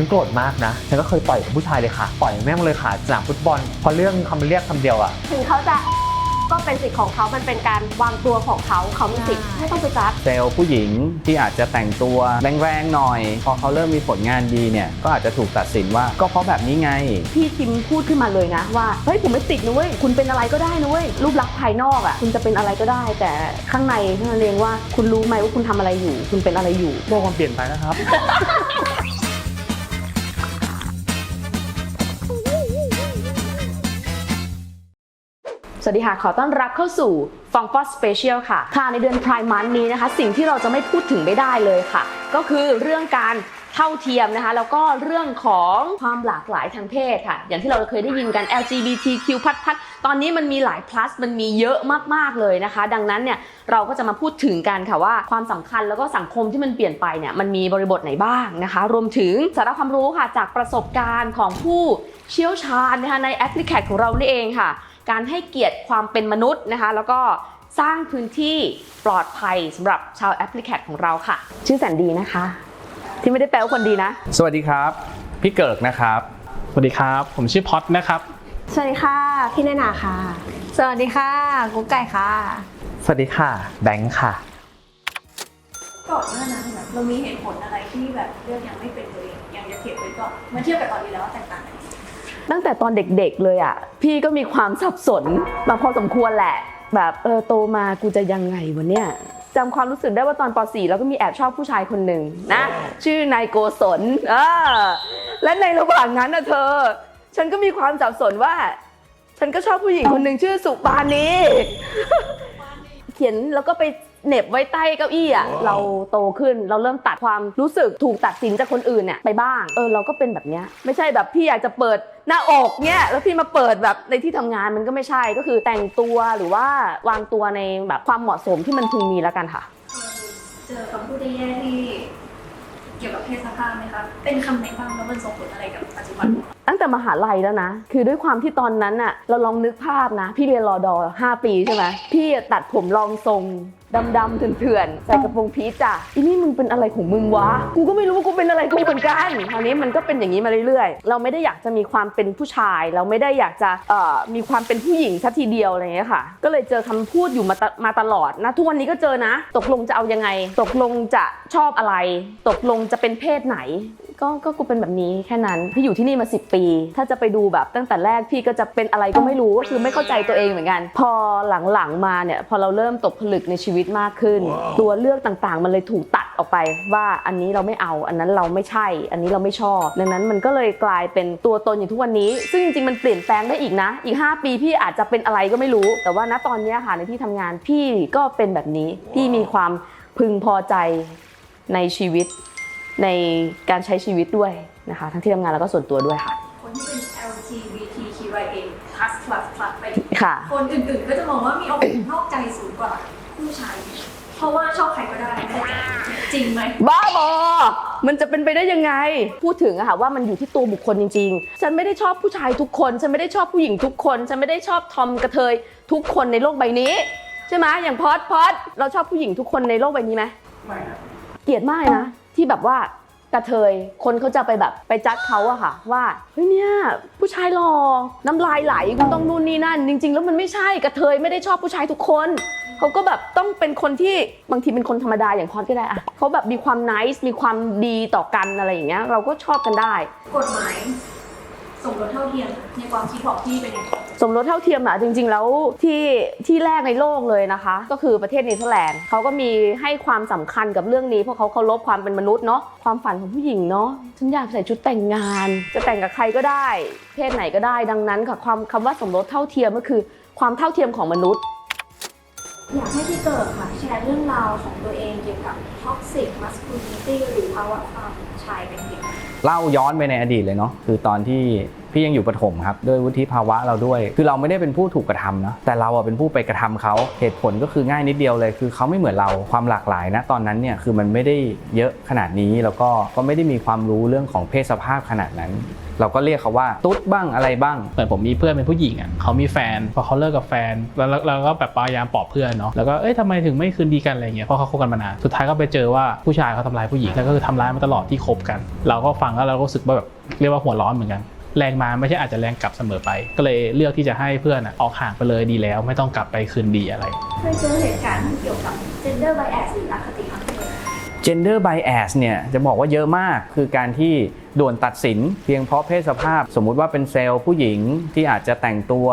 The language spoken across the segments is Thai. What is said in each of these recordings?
ฉันโกรธมากนะ ฉันก็เคยต่อยกับผู้ชายเลยค่ะ ต่อยแม่งเลยค่ะสนามฟุตบอลเพราะเรื่องคำเรียกคำเดียวอะถึงเขาจะก็เป็นสิทธิ์ของเขา มันเป็นการวางตัวของเขา เขามีสิทธิ์ไม่ต้องไปจัดเซลล์ผู้หญิงที่อาจจะแต่งตัวแรงๆหน่อย พอเขาเริ่มมีผลงานดีเนี่ย ก็อาจจะถูกตัดสินว่า ก็เพราะแบบนี้ไง พี่คิมพูดขึ้นมาเลยนะว่า เฮ้ยผมไม่ติดนะเว้ย คุณเป็นอะไรก็ได้นะเว้ย รูปลักษณ์ภายนอกอะ คุณจะเป็นอะไรก็ได้ แต่ข้างในเท่านั้นเองว่า คุณรู้ไหมว่าคุณทำอะไรอยู่ คุณเป็นอะไรอยู่โลกมันเปลี่ยนไปนะครับ วัสดีค่ะ ขอต้อนรับเข้าสู่ฟองฟอสสเปเชียลค่ะ ค่ะ ในเดือนพรายมันนี้นะคะ สิ่งที่เราจะไม่พูดถึงไม่ได้เลยค่ะ ก็คือเรื่องการเท่าเทียมนะคะ แล้วก็เรื่องของความหลากหลายทางเพศค่ะ อย่างที่เราเคยได้ยินกัน LGBTQ พัดพัดตอนนี้มันมีหลาย plus มันมีเยอะมากๆเลยนะคะ ดังนั้นเนี่ยเราก็จะมาพูดถึงกันค่ะว่าความสำคัญแล้วก็สังคมที่มันเปลี่ยนไปเนี่ยมันมีบริบทไหนบ้างนะคะ รวมถึงสาระความรู้ค่ะจากประสบการณ์ของผู้เชี่ยวชาญนะคะในแอปพลิเคชันของเรานี่เองค่ะ การให้เกียรติความเป็นมนุษย์นะคะ แล้วก็สร้างพื้นที่ปลอดภัยสำหรับชาวแอปพลิเคชันของเราค่ะ ชื่อแสนดีนะคะ ที่ไม่ได้แปลว่าคนดีนะ สวัสดีครับ พี่เกิกนะครับ สวัสดีครับ ผมชื่อพอดนะครับ สวัสดีค่ะ พี่นานาค่ะ สวัสดีค่ะกุ๊กไก่ค่ะ สวัสดีค่ะ แบงค์ค่ะ ก่อนหน้านั้นแบบเรามีเหตุผลอะไรที่แบบเลือกยังไม่เป็นตัวเองยังจะเก็บไว้ก่อนเมื่อเทียบกับตอนนี้แล้วว่าแตกต่างกันยังไง ตั้งแต่ตอนเด็กๆเลยอะ พี่ก็มีความสับสนมาพอสมควรแหละ แบบเออโตมากูจะยังไงวะเนี่ยจำความรู้สึกได้ว่าตอนป .4 แล้วก็มีแอบชอบผู้ชายคนหนึ่งนะ ชื่อนายโกศลเออและในระหว่างนั้นนะเธอ ฉันก็มีความสับสนว่า ฉันก็ชอบผู้หญิงคนหนึ่งชื่อสุปานีเขียนแล้วก็ไป เหน็บไว้ใต้เก้าอี้อะเราโตขึ้นเราเริ่มตัดความรู้สึกถูกตัดสินจากคนอื่นเนี่ยไปบ้างเออเราก็เป็นแบบเนี้ยไม่ใช่แบบพี่อยากจะเปิดหน้าอกเนี่ยแล้วพี่มาเปิดแบบในที่ทำงานมันก็ไม่ใช่ก็คือแต่งตัวหรือว่าวางตัวในแบบความเหมาะสมที่มันพึงมีแล้วกันค่ะ เจอคำพูดแย่ๆที่เกี่ยวกับเพศสภาพไหมคะเป็นคำไหนบ้างแล้วมันส่งผลอะไรกับปัจจุบันตั้งแต่มหาลัยแล้วนะ คือด้วยความที่ตอนนั้นน่ะเราลองนึกภาพนะ พี่เรียนรอดอ5ปีใช่ไหมพี่อะตัดผมรองทรง ดำๆเถื่อนๆใส่กระโปรงพีชจ้ะอีนี่มึงเป็นอะไรของมึงวะ กูก็ไม่รู้ว่ากูเป็นอะไรกูเหมือนกันคราวนี้มันก็เป็นอย่างนี้มาเรื่อยๆ เราไม่ได้อยากจะมีความเป็นผู้ชาย เราไม่ได้อยากจะเอ่อมีความเป็นผู้หญิงสัทีเดียวอะไรอย่างเงี้ยค่ะ ก็เลยเจอคำพูดอยู่มาตมาตลอดนะทุกวันนี้ก็เจอนะ ตกลงจะเอายังไง ตกลงจะชอบอะไร ตกลงจะเป็นเพศไหน ก็ก็กูเป็นแบบนี้แค่นั้นพี่อยู่ที่นี่มา 10 ปี ถ้าจะไปดูแบบตั้งแต่แรกพี่ก็จะเป็นอะไรก็ไม่รู้ก็คือไม่เข้าใจตัวเองเหมือนกัน พอหลังๆมาเนี่ยพอเราเริ่มตกผลึกในชีวิตมากขึ้น ตัวเลือกต่างๆ มันเลยถูกตัดออกไป ว่าอันนี้เราไม่เอาอันนั้นเราไม่ใช่ อันนี้เราไม่ชอบ ดังนั้นมันก็เลยกลายเป็นตัวตนอย่างทุกวันนี้ ซึ่งจริงๆมันเปลี่ยนแปลงได้อีกนะ อีก 5 ปีพี่อาจจะเป็นอะไรก็ไม่รู้ แต่ว่าณตอนเนี้ยค่ะในที่ทำงานพี่ก็เป็นแบบนี้พี่มีความพึงพอใจในชีวิต ในการใช้ชีวิตด้วยนะคะ ทั้งที่ทำงานแล้วก็ส่วนตัวด้วยค่ะ คนที่เป็น LGBTQIA plus plus plus ไปค่ะ คนอื่นๆ ก็จะมองว่ามีโอกาสนอกใจสูงกว่าผู้ชายเพราะว่าชอบใครก็ได้ไม่ได้จริงไหมบ้าบอ มันจะเป็นไปได้ยังไง พูดถึงอะค่ะว่ามันอยู่ที่ตัวบุคคลจริง ๆ ฉันไม่ได้ชอบผู้ชายทุกคน ฉันไม่ได้ชอบผู้หญิงทุกคน ฉันไม่ได้ชอบทอมกระเทยทุกคนในโลกใบนี้ ใช่ไหมอย่างพอดพอดเราชอบผู้หญิงทุกคนในโลกใบนี้ไหมเกลียดมากเลยนะ ที่แบบว่ากระเทยคนเขาจะไปแบบไปจัดเขาอะค่ะ ว่าเฮ้ยเนี่ยผู้ชายหล่อน้ำลายไหลคุณต้องนู่นนี่นั่น จริง ๆ แล้วมันไม่ใช่กระเทยไม่ได้ชอบผู้ชายทุกคนเขาก็แบบต้องเป็นคนที่บางทีเป็นคนธรรมดาอย่างพอดก็ได้อะเขาแบบมีความนิสมีความดีต่อกันอะไรอย่างเงี้ยเราก็ชอบกันได้ กฎหมายสมรสเท่าเทียมในความคิดของพี่เป็นยังไง สมรสเท่าเทียมอะจริง ๆ แล้วที่ที่แรกในโลกเลยนะคะ ก็คือประเทศเนเธอร์แลนด์เขาก็มีให้ความสำคัญกับเรื่องนี้เพราะเขาเคารพความเป็นมนุษย์เนาะความฝันของผู้หญิงเนาะฉันอยากใส่ชุดแต่งงาน จะแต่งกับใครก็ได้ เพศไหนก็ได้ดังนั้นค่ะความคำว่าสมรสเท่าเทียมก็คือ ความเท่าเทียมของมนุษย์อยากให้พี่เกิดค่ะแชร์เรื่องราวของตัวเองเกี่ยวกับ toxic masculinity หรือภาวะความชายเป็นหญิงเล่าย้อนไปในอดีตเลยเนาะคือตอนที่ พี่ยังอยู่ประถมครับด้วยวุฒิภาวะเราด้วย คือเราไม่ได้เป็นผู้ถูกกระทำเนาะแต่เราอะเป็นผู้ไปกระทำเขาเหตุผลก็คือง่ายนิดเดียวเลย คือเขาไม่เหมือนเราความหลากหลายนะตอนนั้นเนี่ยคือมันไม่ได้เยอะขนาดนี้แล้วก็ก็ไม่ได้มีความรู้เรื่องของเพศสภาพขนาดนั้น เราก็เรียกเขาว่าตุ๊ดบ้างอะไรบ้าง เหมือนผมมีเพื่อนเป็นผู้หญิงอะเขามีแฟนพอเขาเลิกกับแฟน แล้วแล้วเราก็แบบพยายามปลอบเพื่อนเนาะแล้วก็เอ้ยทำไมถึงไม่คืนดีกันอะไรเงี้ยเพราะเขาคบกันมานานสุดท้ายก็ไปเจอว่าผู้ชายเขาทำร้ายผู้หญิงแล้วก็คือทำร้ายมาตลอดที่คบกัน เราก็ฟังแล้วเราก็รู้สึกว่าแบบเรียกว่าหัวร้อนเหมือนกัน แรงมาไม่ใช่อาจจะแรงกลับเสมอไป ก็เลยเลือกที่จะให้เพื่อนอะออกห่างไปเลยดีแล้ว ไม่ต้องกลับไปคืนดีอะไรเคยเจอเหตุการณ์ที่เกี่ยวกับ gender bias หรืออคติทางเพศ gender bias เนี่ยจะบอกว่าเยอะมากคือการที่ด่วนตัดสินเพียงเพราะเพศสภาพ สมมุติว่าเป็นเซลล์ผู้หญิงที่อาจจะแต่งตัว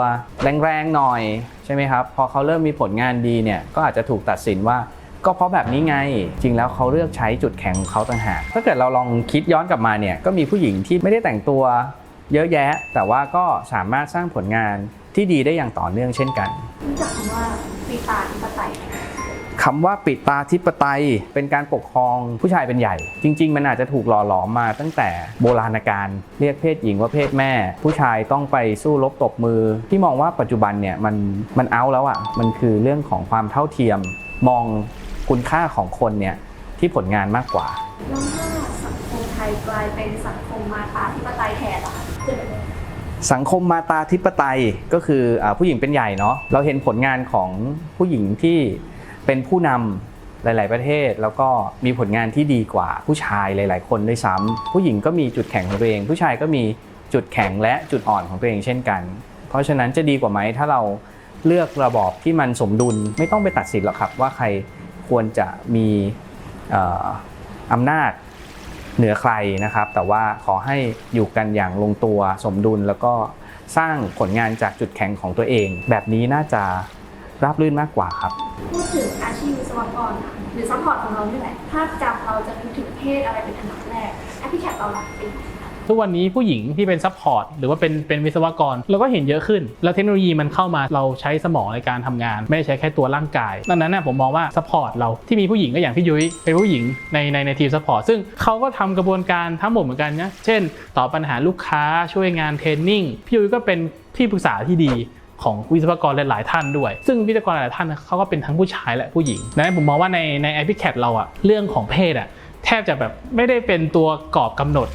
แรงๆหน่อยใช่ไหมครับพอเขาเริ่มมีผลงานดีเนี่ยก็อาจจะถูกตัดสินว่าก็เพราะแบบนี้ไง จริงแล้วเขาเลือกใช้จุดแข็งของเขาต่างหากถ้าเกิดเราลองคิดย้อนกลับมาเนี่ยก็มีผู้หญิงที่ไม่ได้แต่งตัว เยอะแยะ แต่ว่าก็สามารถสร้างผลงานที่ดีได้อย่างต่อเนื่องเช่นกันรู้จักคำว่าปีตาธิปไตยไหมคำว่าปิดตาธิปไตยเป็นการปกครองผู้ชายเป็นใหญ่ จริง ๆ มันอาจจะถูกหล่อหลอมมาตั้งแต่โบราณกาลเรียกเพศหญิงว่าเพศแม่ ผู้ชายต้องไปสู้รบตบมือ ที่มองว่าปัจจุบันเนี่ยมันมันเอาแล้วอะ่ะมันคือเรื่องของความเท่าเทียมมองคุณค่าของคนเนี่ยที่ผลงานมากกว่าแล้วถ้าสังคมไทยกลายเป็นสังคมมาตาธิปไตยแทนล่ะ สังคมมาตาธิปไตยก็คืออผู้หญิงเป็นใหญ่เนาะเราเห็นผลงานของผู้หญิงที่เป็นผู้นำหลาย ๆ ประเทศ แล้วก็มีผลงานที่ดีกว่าผู้ชายหลาย ๆ คนด้วยซ้ำผู้หญิงก็มีจุดแข็งของตัวเอง ผู้ชายก็มีจุดแข็งและจุดอ่อนของตัวเองเช่นกัน เพราะฉะนั้นจะดีกว่าไหมถ้าเราเลือกระบอบที่มันสมดุลไม่ต้องไปตัดสินหรอกครับว่าใครควรจะมีอออำนาจ เหนือใครนะครับ แต่ว่าขอให้อยู่กันอย่างลงตัวสมดุลแล้วก็สร้างผลงานจากจุดแข็งของตัวเอง แบบนี้น่าจะราบรื่นมากกว่าครับ พูดถึงอาชีพวิศวกรหรือซัพพอร์ตของเรานี่แหละถ้าจำเราจะนึกถึงเพศอะไรเป็นอันดับแรกแอปพลิเคชันเราหลักเป็น ทุกวันนี้ผู้หญิงที่เป็นซัพพอร์ตหรือว่าเป็นเป็นวิศวกรเราก็เห็นเยอะขึ้น แล้วเทคโนโลยีมันเข้ามาเราใช้สมองในการทำงาน ไม่ได้ใช้แค่ตัวร่างกาย ดังนั้นนะผมมองว่าซัพพอร์ตเราที่มีผู้หญิงก็อย่างพี่ยุ้ยเป็นผู้หญิงในในในทีมซัพพอร์ตซึ่งเขาก็ทำกระบวนการทั้งหมดเหมือนกันนะเช่นตอบปัญหาลูกค้าช่วยงานเทรนนิ่งพี่ยุ้ยก็เป็นที่ปรึกษาที่ดีของวิศวกรหลาย ๆ ท่านด้วย ซึ่งวิศวกรหลายท่านเขาก็เป็นทั้งผู้ชายและผู้หญิงนั้นผมมองว่าในใน i p c a t เราอะเรื่องของเพศอะแทบจะแบบไม่ได้เป็นตัวกรอบกำหนด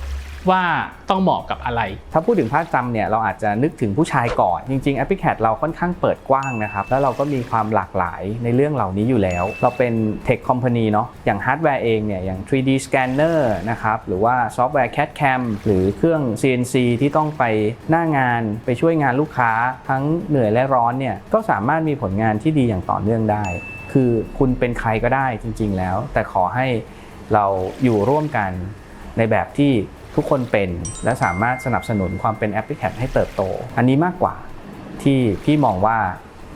ว่าต้องเหมาะกับอะไร ถ้าพูดถึงภาคจำเนี่ยเราอาจจะนึกถึงผู้ชายก่อน จริงๆ a p p l i c a t เราค่อนข้างเปิดกว้างนะครับ แล้วเราก็มีความหลากหลายในเรื่องเหล่านี้อยู่แล้ว เราเป็น Tech Company เนาะอย่างฮาร์ดแวร์เองเนี่ยอย่าง 3D Scanner นะครับหรือว่าซอฟต์แวร์ CAD CAM หรือเครื่อง CNC ที่ต้องไปหน้างานไปช่วยงานลูกค้าทั้งเหนื่อยและร้อนเนี่ยก็สามารถมีผลงานที่ดีอย่างต่อเนื่องได้ คือคุณเป็นใครก็ได้จริง ๆ แล้ว แต่ขอให้เราอยู่ร่วมกันในแบบที่ ทุกคนเป็นและสามารถสนับสนุนความเป็นแอปพลิแคให้เติบโต อันนี้มากกว่าที่พี่มองว่า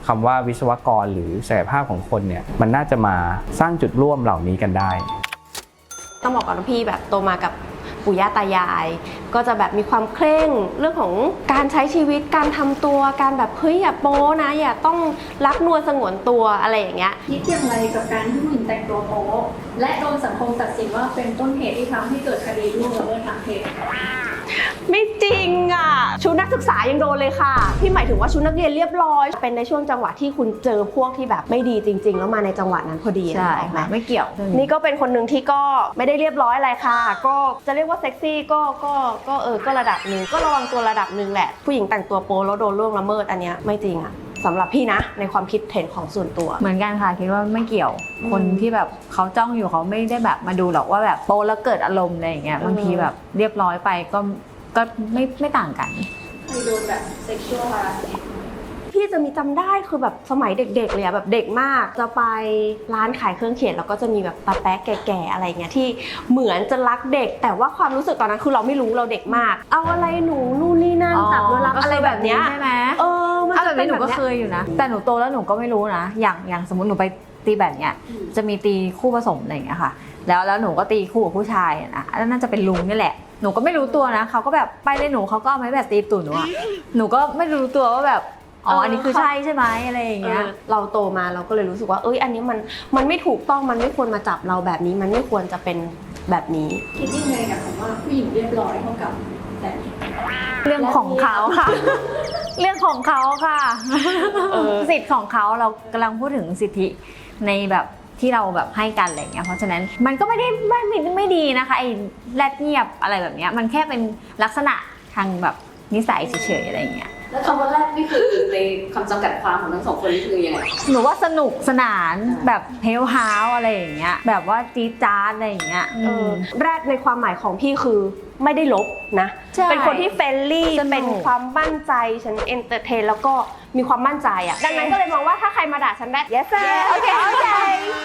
คำว่าวิศวกรหรือศักยภาพของคนเนี่ยมันน่าจะมาสร้างจุดร่วมเหล่านี้กันได้ ต้องบอกก่อนว่าพี่แบบโตมากับ ปู่ย่าตายาย ก็จะแบบมีความเคร่งเรื่องของการใช้ชีวิตการทำตัวการแบบเฮ้ยอย่าโป้นะ อย่าต้องรักนวลสงวนตัวอะไรอย่างเงี้ยคิดอย่างไรกับการที่ผู้หญิงแต่งตัวโป้และโดนสังคมตัดสินว่าเป็นต้นเหตุที่ทำให้เกิดคดีล่วงละเมิดทางเพศ ไม่จริงอะ ชุดนักศึกษายังโดนเลยค่ะ พี่หมายถึงว่าชุดนักเรียนเรียบร้อย เป็นในช่วงจังหวะที่คุณเจอพวกที่แบบไม่ดีจริง ๆ แล้วมาในจังหวะนั้นพอดีใช่นึกออกไหมไม่เกี่ยว นี่ก็เป็นคนหนึ่งที่ก็ไม่ได้เรียบร้อยอะไรค่ะ ก็จะเรียกว่าเซ็กซี่ก็ก็ก็เออก็ระดับหนึ่งก็ระวังตัวระดับหนึ่งแหละ ผู้หญิงแต่งตัวโป๊แล้วโดนล่วงละเมิดอันเนี้ยไม่จริงอะสำหรับพี่นะ ในความคิดเห็นของส่วนตัว เหมือนกันค่ะคิดว่าไม่เกี่ยวอืมคนที่แบบเขาจ้องอยู่เขาไม่ได้แบบมาดูหรอกว่าแบบโปแล้วเกิดอารมณ์อะไรอย่างเงี้ยอืมบางทีแบบเรียบร้อยไปก็ ก็ไม่ไม่ต่างกัน เคยโดนแบบ sexual harassment พี่จะมีจำได้คือแบบสมัยเด็กๆเลยอะแบบเด็กมาก จะไปร้านขายเครื่องเขียนแล้วก็จะมีแบบตาแป๊ะแก่ๆอะไรเงี้ยที่เหมือนจะรักเด็ก แต่ว่าความรู้สึกตอนนั้นคือเราไม่รู้เราเด็กมาก เอาอะไรหนูนู่นนี่นั่นจับด้วยรักอะไรแบบเนี้ยใช่ไหมเออมันอะจะแบบเป็นนี้หนูแบบก็เนี้ย เคยอยู่นะ แต่หนูโตแล้วหนูก็ไม่รู้นะ อย่างอย่างสมมติหนูไปตีแบดเนี่ย จะมีตีคู่ผสมอะไรอย่างเงี้ยค่ะ แล้วแล้วหนูก็ตีคู่กับผู้ชายอะนะอันนั้นน่าจะเป็นลุงนี่แหละ หนูก็ไม่รู้ตัวนะเขาก็แบบไปเลยหนูเขาก็เอาไม้แบบตีตุ่นหนูอะหนูก็ไม่รู้ตัวว่าแบบอ๋ออันนี้คือใช่ใช่ไหมอะไรอย่างเงี้ยเออเราโตมาเราก็เลยรู้สึกว่า เอ้ย อันนี้มันมันไม่ถูกต้องมันไม่ควรมาจับเราแบบนี้มันไม่ควรจะเป็นแบบนี้คิดยังไงกับคำว่าผู้หญิงเรียบร้อยเท่ากับแบบนี้เรื่องของเขาค่ะ เรื่องของเขาค่ะเออสิทธิ์ของเขาเรากำลังพูดถึงสิทธิในแบบ ที่เราแบบให้กันอะไรเงี้ยเพราะฉะนั้นมันก็ไม่ได้ไม่ไม่ไม่ดีนะคะไอ้แรดเงียบอะไรแบบเนี้ยมันแค่เป็นลักษณะทางแบบนิสัยเฉยๆอะไรอย่างเงี้ยแล้วคำว่าแรกนี่คือในคำจำกัดความของทั้งสองคนนี่คือยังไงหนูว่าสนุกสนานแบบเฮลฮาวอะไรอย่างเงี้ยแบบว่าจี๊ดจ๊าดอะไรอย่างเงี้ยเออแรกในความหมายของพี่คือไม่ได้ลบนะใช่เป็นคนที่เฟรนลี่สนุกเป็นความมั่นใจฉันเอนเตอร์เทนแล้วก็ มีความมั่นใจอะดังนั้นก็เลยมองว่าถ้าใครมาด่าฉันได้ yes sir โอเคโอเค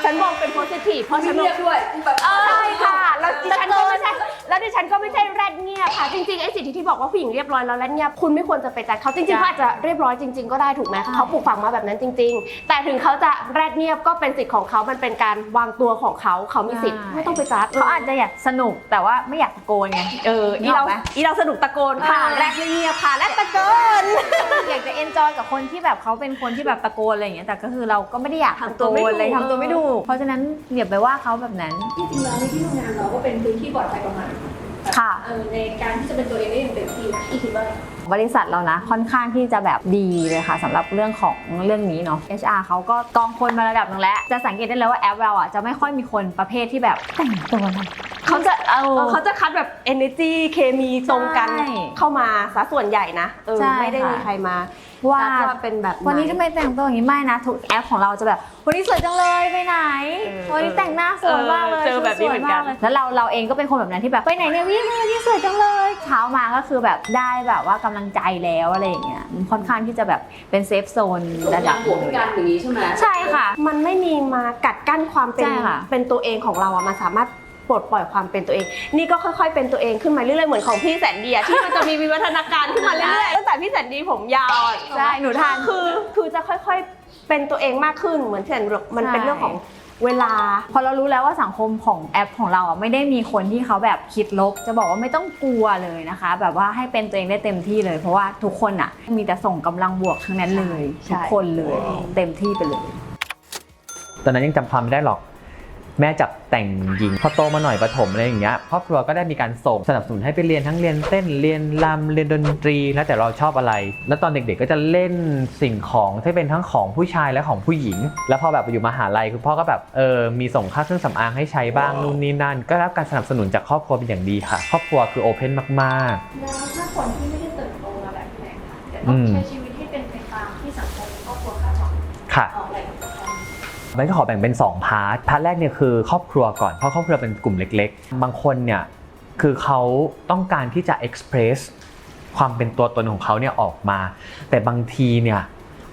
ฉันมองเป็น positive เพราะฉันเรียกด้วยแบบเออใช่ค่ะ แล้วดิฉันก็ไม่ใช่ แล้วดิฉันก็ไม่ใช่แรดเงียบค่ะ จริงๆไอ้สิ่งที่ที่บอกว่าผู้หญิงเรียบร้อยแล้วแรดเงียบคุณไม่ควรจะไปจัดเขาจริงๆเขาอาจจะเรียบร้อยจริง ๆก็ได้ถูกไหมเขาปลูกฝังมาแบบนั้นจริง ๆ แต่ถึงเขาจะแรดเงียบก็เป็นสิทธิ์ของเขามันเป็นการวางตัวของเขาเขามีสิทธิ์ใช่ไม่ต้องไปจัดเขาอาจจะอยากสนุกแต่ว่าไม่อยากตะโกนไงเอออีเรานึกออกไหมอีเราสนุกตะโกนค่ะเออแรดเงียบค่ะแรดตะโกนอยากจะเอนจอยกับคนที่แบบเขาเป็นคนที่แบบตะโกนอะไรอย่างเงี้ยแต่ก็คือเราก็ไม่ได้อยากทำตะตัวโกไม่ถูนกเลยทำตัวไม่ถูกเพราะฉะนั้นอย่าไปว่าเขาแบบนั้นที่จริงแล้วในที่ทำงานเราก็เป็นพื้นที่ปลอดภัยประมาณค่ะ เออในการที่จะเป็นตัวเองได้อย่างเต็มที่นะพี่คิดว่าบริษัทเรานะค่อนข้างที่จะแบบดีเลยค่ะสำหรับเรื่องของเรื่องนี้เนาะ HR เขาก็กองคนมาระดับหนึงแล้ว จะสังเกตได้เลยว่าแอปเราอะจะไม่ค่อยมีคนประเภทที่แบบแต่งตัวอะ เขาจะเอาเออเขาจะคัดแบบ energy เคมีตรงกันใช่เข้ามาซะส่วนใหญ่นะเออใช่ไม่ได้ค่ะมีใครมาว่าจัดว่าเป็นแบบไหวันนี้ทำไมแต่งตัวอย่างนี้ไม่นะทุกแอปของเราจะแบบวันนี้สวยจังเลยไปไหน เออวันนี้แต่งหน้าสวยมากเลยเออเจอแบบนี้เหมือนกัน สวยาลยแล้วเราเราเองก็เป็นคนแบบนั้นที่แบบไปไหนเนี่ยวิ่งวันนี้สวยจังเลยเช้ามาก็คือแบบได้แบบว่ากำลังใจแล้วอะไรอย่างเงี้ยมันค่อนข้างที่จะแบบเป็นเซฟโซนระระดัดับบบวกด้วยกันอย่างนี้ใช่ไหม ใช่ค่ะ มันไม่มีมากัดกั้นความเป็นใช่ค่ะ เป็นตัวเองของเราอะมันสามารถ ปลดปล่อยความเป็นตัวเอง นี่ก็ค่อยๆ เป็นตัวเองขึ้นมาเรื่อยๆ เหมือนของพี่แสนดีอะที่มันจะมีวิวัฒนาการขึ้นมาเรื่อยๆ ตั้งแต่พี่แสนดีผมยาวอะใช่หนูทานคือคือจะค่อยๆ เป็นตัวเองมากขึ้น เหมือนแสนบอกมันเป็นใช่เรื่องของเวลา พอเรารู้แล้วว่าสังคมของแอปของเราอะไม่ได้มีคนที่เขาแบบคิดลบ จะบอกว่าไม่ต้องกลัวเลยนะคะ แบบว่าให้เป็นตัวเองได้เต็มที่เลย เพราะว่าทุกคนอะมีแต่ส่งกำลังบวกทั้งนั้นเลยใช่ ทุกคนเลยเต็มที่ไปเลย ตอนนั้นยังจำความไม่ได้หรอก แม่จับแต่งหญิงพอโตมาหน่อยประถมอะไรอย่างเงี้ยครอบครัวก็ได้มีการส่งสนับสนุนให้ไปเรียนทั้งเรียนเต้นเรียนรำเรียนดนตรี แล้วแต่เราชอบอะไร แล้วตอนเด็กๆก็จะเล่นสิ่งของที่เป็นทั้งของผู้ชายและของผู้หญิง แล้วพอแบบไปอยู่มหาลัยคุณพ่อก็แบบเออมีส่งค่าเครื่องสำอางให้ใช้บ้างนู่นนี่นั่น ก็ได้รับการสนับสนุนจากครอบครัวเป็นอย่างดีค่ะ ครอบครัวคือโอเพนมากๆแล้วถ้าคนที่ไม่ได้เติบโตมาแบบแม่ค่ะแต่อืต้องมใช้ชีวิตให้เป็นไปตามที่สังคมครอบครัวคาดหวังค่ะ มันก็ขอแบ่งเป็น 2 พาร์ท พาร์ทแรกเนี่ยคือครอบครัวก่อน เพราะครอบครัวเป็นกลุ่มเล็ก ๆ บางคนเนี่ยคือเขาต้องการที่จะ express ความเป็นตัวตนของเขาเนี่ยออกมา แต่บางทีเนี่ย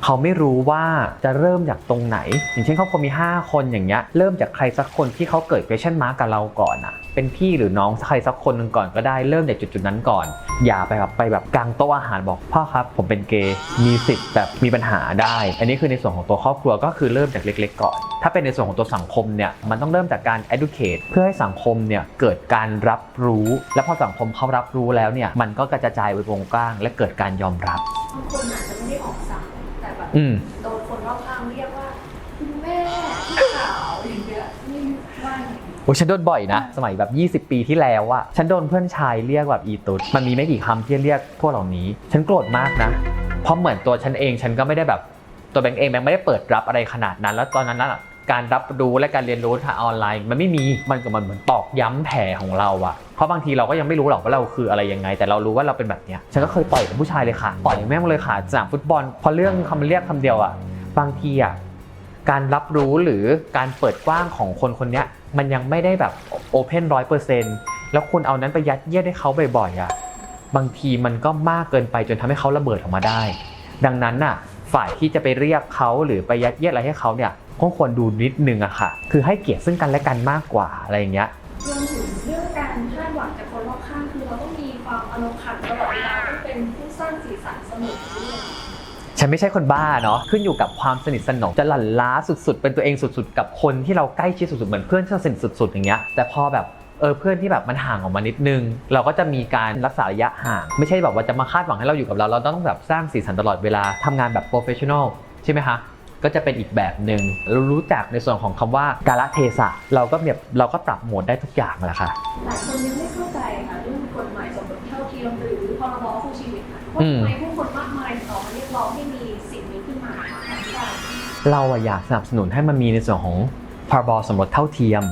เขาไม่รู้ว่าจะเริ่มจากตรงไหน อย่างเช่นครอบครัวมี 5 คนอย่างเงี้ย เริ่มจากใครสักคนที่เขาเกิด question mark กับเราก่อนอะ เป็นพี่หรือน้องใครสักคนหนึ่งก่อนก็ได้เริ่มจากจุดๆนั้นก่อน อย่าไปแบบไปแบบกลางโต๊ะอาหารบอกพ่อครับ ผมเป็นเกย์มีสิทธิ์แบบมีปัญหาได้ อันนี้คือในส่วนของตัวครอบครัวก็คือเริ่มจากเล็ก ๆ ก่อน ถ้าเป็นในส่วนของตัวสังคมเนี่ยมันต้องเริ่มจากการ educate เพื่อให้สังคมเนี่ยเกิดการรับรู้ และพอสังคมเขารับรู้แล้วเนี่ยมันก็กระจายไปวงกว้าง และเกิดการยอมรับบางคนอาจจะไม่ได้ออกสั่งแต่แบบอืม โดน โอ้ฉันโดนบ่อยนะ สมัยแบบ 20 ปีที่แล้วอะฉันโดนเพื่อนชายเรียกแบบอีตุดมันมีไม่กี่คำที่เรียกพวกเหล่านี้ ฉันโกรธมากนะ เพราะเหมือนตัวฉันเองฉันก็ไม่ได้แบบตัวแบงค์เองแบงค์ไม่ได้เปิดรับอะไรขนาดนั้น แล้วตอนนั้นน่ะการรับรู้และการเรียนรู้ทางออนไลน์ มันไม่มีมันก็มันเหมือนตอกย้ำแผลของเราอะเพราะบางทีเราก็ยังไม่รู้หรอกว่าเราคืออะไรยังไง แต่เรารู้ว่าเราเป็นแบบเนี้ยฉันก็เคยต่อยกับผู้ชายเลยค่ะต่อยแม่งเลยค่ะสนามฟุตบอลพอเรื่องคำเรียกคำเดียวอะบางทีอะการรับรู้หรือการเปิดกว้างของคนคนนี้ มันยังไม่ได้แบบโอเพนร้อยเปอร์เซ็นต์แล้วคุณเอานั้นไปยัดเยียดให้เขาบ่อยๆอะบางทีมันก็มากเกินไปจนทำให้เขาระเบิดออกมาได้ ดังนั้นน่ะ ฝ่ายที่จะไปเรียกเขาหรือไปยัดเยียดอะไรให้เขาเนี่ยก็ควรดูนิดนึงอะค่ะ คือให้เกียรติซึ่งกันและกันมากกว่าอะไรอย่างเงี้ยรวมถึงเรื่องการคาดหวังจากคนรอบข้างคือเราต้องมีความอารมณ์ขันตลอดเวลาต้องเป็นผู้สร้างสีสันเสมอด้วย ฉันไม่ใช่คนบ้าเนาะขึ้นอยู่กับความสนิทสนมจะหลั่นล้าสุดๆ เป็นตัวเองสุดๆ กับคนที่เราใกล้ชิดสุดๆ เหมือนเพื่อนที่เราสนิทสุดๆ อย่างเงี้ยแต่พอแบบเออเพื่อนที่แบบมันห่างออกมานิดนึง เราก็จะมีการรักษาระยะห่าง ไม่ใช่แบบว่าจะมาคาดหวังให้เราอยู่กับเรา เราต้องแบบสร้างสีสันตลอดเวลาทำงานแบบโปรเฟชชั่นอลใช่ไหมคะก็จะเป็นอีกแบบหนึ่งเรารู้จักในส่วนของคำว่ากาลเทศะ เราก็แบบเราก็ปรับโหมดได้ทุกอย่างแหละค่ะหลายคนยังไม่เข้าใจค่ะเรื่องกฎหมายสมรสเท่าเทียมหรือ รบคู่ชีวิตค่ะว่าอืมทำไมผู้คนมากมายถึงออกมาเรียกร้องให้มีสิ่งนี้ขึ้นมาค่ะอธิบายเราอะอยากสนับสนุนให้มันมีในส่วนของพรบสมรสเท่าเทียม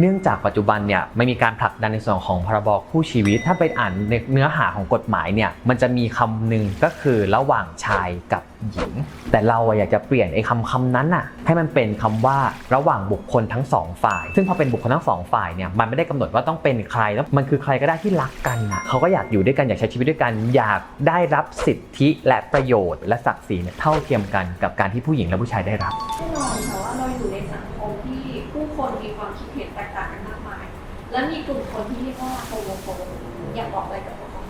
เนื่องจากปัจจุบันเนี่ยไม่มีการผลักดันในส่วนของพรบคู่ชีวิต ถ้าไปอ่านในเนื้อหาของกฎหมายเนี่ยมันจะมีคำหนึ่งก็คือระหว่างชายกับหญิง แต่เราอยากจะเปลี่ยนไอ้คำคำนั้นน่ะให้มันเป็นคำว่าระหว่างบุคคลทั้งสองฝ่าย ซึ่งพอเป็นบุคคลทั้งสองฝ่ายเนี่ยมันไม่ได้กำหนดว่าต้องเป็นใครแล้วมันคือใครก็ได้ที่รักกันน่ะเขาก็อยากอยู่ด้วยกันอยากใช้ชีวิตด้วยกัน อยากได้รับสิทธิและประโยชน์ และศักดิ์ศรีนเท่าเทียมกันกับการที่ผู้หญิงและผู้ชายได้รับ และมีกลุ่มคนที่เรียกว่าโฮโมโฟบอยากบอกอะไรกับพวกเขา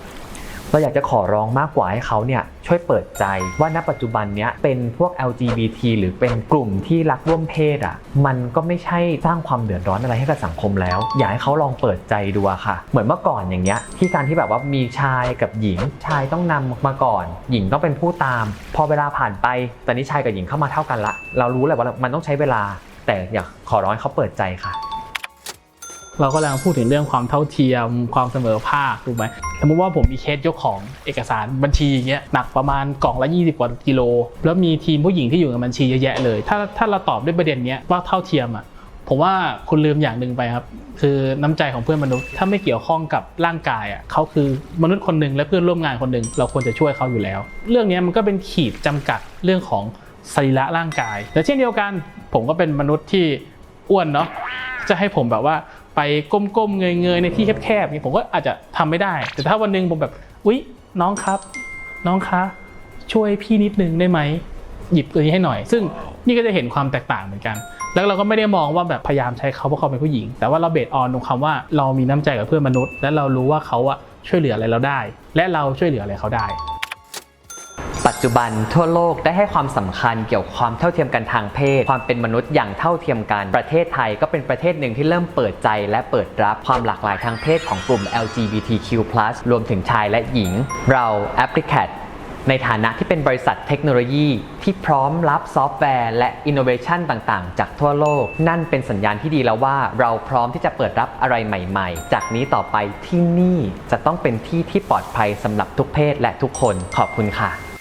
เราอยากจะขอร้องมากกว่าให้เขาเนี่ยช่วยเปิดใจว่าณปัจจุบันเนี้ยเป็นพวก LGBT หรือเป็นกลุ่มที่รักร่วมเพศอะมันก็ไม่ใช่สร้างความเดือดร้อนอะไรให้กับสังคมแล้ว อยากให้เขาลองเปิดใจดูอะค่ะ เหมือนเมื่อก่อนอย่างเงี้ยที่การที่แบบว่ามีชายกับหญิง ชายต้องนำมาก่อน หญิงต้องเป็นผู้ตาม พอเวลาผ่านไปตอนนี้ชายกับหญิงเข้ามาเท่ากันละ เรารู้แหละว่ามันต้องใช้เวลา แต่อยากขอร้องให้เขาเปิดใจค่ะ เราก็กำลังพูดถึงเรื่องความเท่าเทียม ความเสมอภาคถูกไหมสมมติว่าผมมีเคสยกของเอกสารบัญชีอย่างเงี้ยหนักประมาณกล่องละ 20กว่ากิโล แล้วมีทีมผู้หญิงที่อยู่ในบัญชีเยอะแยะเลย ถ้าถ้าเราตอบด้วยประเด็นเนี้ยว่าเท่าเทียมอะผมว่าคุณลืมอย่างหนึ่งไปครับคือน้ำใจของเพื่อนมนุษย์ถ้าไม่เกี่ยวข้องกับร่างกายอะเขาคือมนุษย์คนหนึ่งและเพื่อนร่วมงานคนหนึ่งเราควรจะช่วยเขาอยู่แล้ว เรื่องนี้มันก็เป็นขีดจำกัดเรื่องของสรีระร่างกายแต่เช่นเดียวกันผมก็เป็นมนุษย์ที่อ้วนเนาะจะให้ผมแบบว่า ไปก้มๆเงยๆในที่แคบๆนี่ผมก็อาจจะทำไม่ได้ แต่ถ้าวันหนึงผมแบบอุ๊ยน้องครับ น้องคะช่วยพี่นิดนึงได้ไหมหยิบตัวนี้ให้หน่อย ซึ่งนี่ก็จะเห็นความแตกต่างเหมือนกัน แล้วเราก็ไม่ได้มองว่าแบบพยายามใช้เขาเพราะเขาเป็นผู้หญิง แต่ว่าเราเบสออนตรงคำว่าเรามีน้ำใจกับเพื่อนมนุษย์ และเรารู้ว่าเขาอะช่วยเหลืออะไรเราได้ และเราช่วยเหลืออะไรเขาได้ ปัจจุบันทั่วโลกได้ให้ความสำคัญเกี่ยวกับความเท่าเทียมกันทางเพศ ความเป็นมนุษย์อย่างเท่าเทียมกัน ประเทศไทยก็เป็นประเทศหนึ่งที่เริ่มเปิดใจและเปิดรับความหลากหลายทางเพศของกลุ่ม LGBTQ+ รวมถึงชายและหญิง เรา a p p l i c a t ในฐานะที่เป็นบริษัทเทคโนโลยี ที่พร้อมรับซอฟต์แวร์และอินโนเวชันต่างๆ จากทั่วโลก นั่นเป็นสัญญาณที่ดีแล้วว่า เราพร้อมที่จะเปิดรับอะไรใหม่ๆ จากนี้ต่อไปที่นี่จะต้องเป็นที่ที่ปลอดภัยสำหรับทุกเพศและทุกคนขอบคุณค่ะ